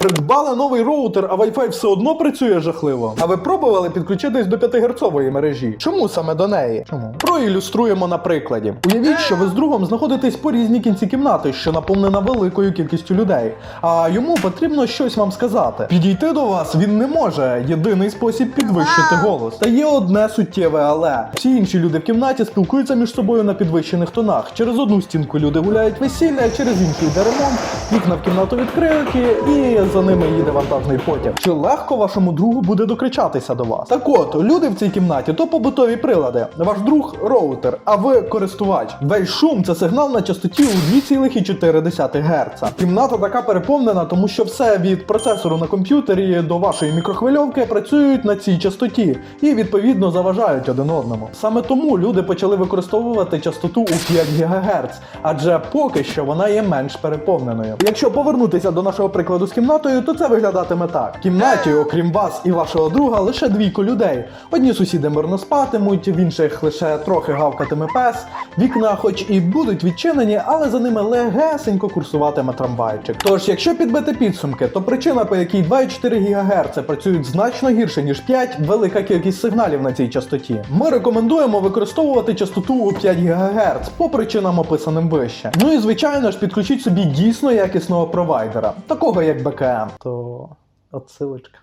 Придбали новий роутер, а Wi-Fi все одно працює жахливо. А ви пробували підключитись до 5 герцової мережі? Чому саме до неї? Чому? Проілюструємо на прикладі. Уявіть, що ви з другом знаходитесь по різні кінці кімнати, що наповнена великою кількістю людей. А йому потрібно щось вам сказати. Підійти до вас він не може. Єдиний спосіб підвищити голос. Та є одне суттєве але. Всі інші люди в кімнаті спілкуються між собою на підвищених тонах. Через одну стінку люди гуляють весілля, через іншу йде ремонт, вікна в кімнату відкриті і за ними їде вантажний потяг. Чи легко вашому другу буде докричатися до вас? Так от, люди в цій кімнаті то побутові прилади. Ваш друг роутер, а ви користувач. Весь шум це сигнал на частоті у 2,4 Гц. Кімната така переповнена, тому що все від процесору на комп'ютері до вашої мікрохвильовки працюють на цій частоті і відповідно заважають один одному. Саме тому люди почали використовувати частоту у 5 ГГц, адже поки що вона є менш переповненою. Якщо повернутися до нашого прикладу з кімнатою, то це виглядатиме так: в кімнаті, окрім вас і вашого друга, лише двійко людей. Одні сусіди мирно спатимуть, в інших лише трохи гавкатиме пес. Вікна, хоч і будуть відчинені, але за ними легесенько курсуватиме трамвайчик. Тож, якщо підбити підсумки, то причина, по якій 2,4 ГГц працюють значно гірше ніж 5, велика кількість сигналів на цій частоті. Ми рекомендуємо використовувати частоту у 5 ГГц по причинам описаним вище. Ну і звичайно ж підключіть собі дійсно якісного провайдера, такого як grałem. To odsyłeczka.